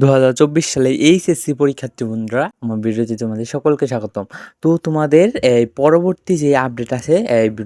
দু হাজার চব্বিশ সালে এইচএসসি পরীক্ষার্থী বন্ধুরা, আমার ভিডিওতে তোমাদের সকলকে স্বাগতম। তো তোমাদের, এই পরবর্তী যে আপডেট আছে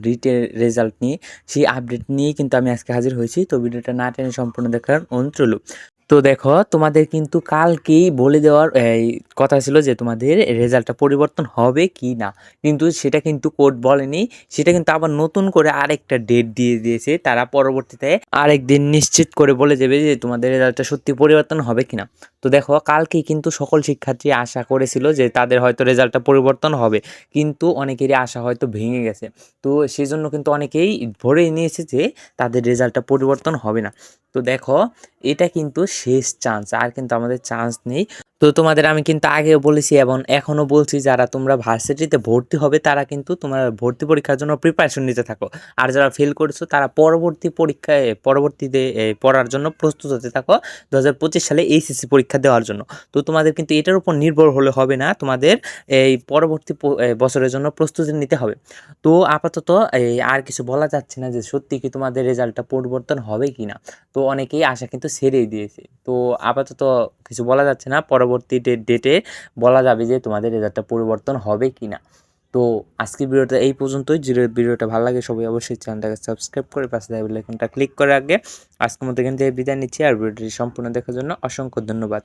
রিটের রেজাল্ট নিয়ে, সেই আপডেট নিয়ে কিন্তু আমি আজকে হাজির হয়েছি। তো ভিডিওটা না টেনে সম্পূর্ণ দেখার অনুরোধ তো দেখো, তোমাদের কিন্তু কালকেই বলে দেওয়ার, এই কথা ছিল যে তোমাদের রেজাল্টটা পরিবর্তন হবে কি না। কিন্তু সেটা কিন্তু কোর্ট বলেনি। সেটা কিন্তু আবার নতুন করে আরেকটা ডেট দিয়ে দিয়েছে। তারা পরবর্তীতে আরেক দিন নিশ্চিত করে বলে দেবে যে তোমাদের রেজাল্টটা সত্যি পরিবর্তন হবে কিনা তো দেখো কালকেই কিন্তু সকল শিক্ষার্থী আশা করেছিল যে তাদের হয়তো রেজাল্টটা পরিবর্তন হবে। কিন্তু অনেকেরই আশা হয়তো ভেঙে গেছে। তো সেই জন্য কিন্তু অনেকেই ধরেই নিয়েছে যে তাদের রেজাল্টটা পরিবর্তন হবে না। তো দেখো, এটা কিন্তু শেষ চান্স আর কিন্তু আমাদের চান্স নেই। তো তোমাদের আমি কিন্তু আগেও বলেছি এবং এখনও বলছি যারা তোমরা ভার্সিটিতে ভর্তি হবে তারা কিন্তু তোমরা ভর্তি পরীক্ষার জন্য প্রিপারেশন নিতে থাকো। আর যারা ফেল করেছ তারা পরবর্তী পরীক্ষায় পরবর্তীতে পড়ার জন্য প্রস্তুত হতে থাকো দু হাজার পঁচিশ সালে এইচএসসি পরীক্ষা দেওয়ার জন্য। তো তোমাদের কিন্তু এটার উপর নির্ভর হলে হবে না, তোমাদের এই পরবর্তী বছরের জন্য প্রস্তুতি নিতে হবে। তো আপাতত এই আর কিছু বলা যাচ্ছে না যে সত্যি কি তোমাদের রেজাল্টটা পরিবর্তন হবে কি না তো অনেকেই আশা কিন্তু ছেড়েই দিয়েছে। তো আপাতত কিছু বলা যাচ্ছে না, পরবর্তী ডেটে বলা যাবে যে তোমাদের রেজাল্টটা পরিবর্তন হবে কি না তো আজকের ভিডিওটা এই পর্যন্তই যে ভিডিওটা ভালো লাগে সবাই অবশ্যই চ্যানেলটাকে সাবস্ক্রাইব করে পাশে দেয় বেলাইকনটা ক্লিক করে আগে আজকের মধ্যে কিন্তু বিদায় নিচ্ছি, আর ভিডিওটি সম্পূর্ণ দেখার জন্য অসংখ্য ধন্যবাদ।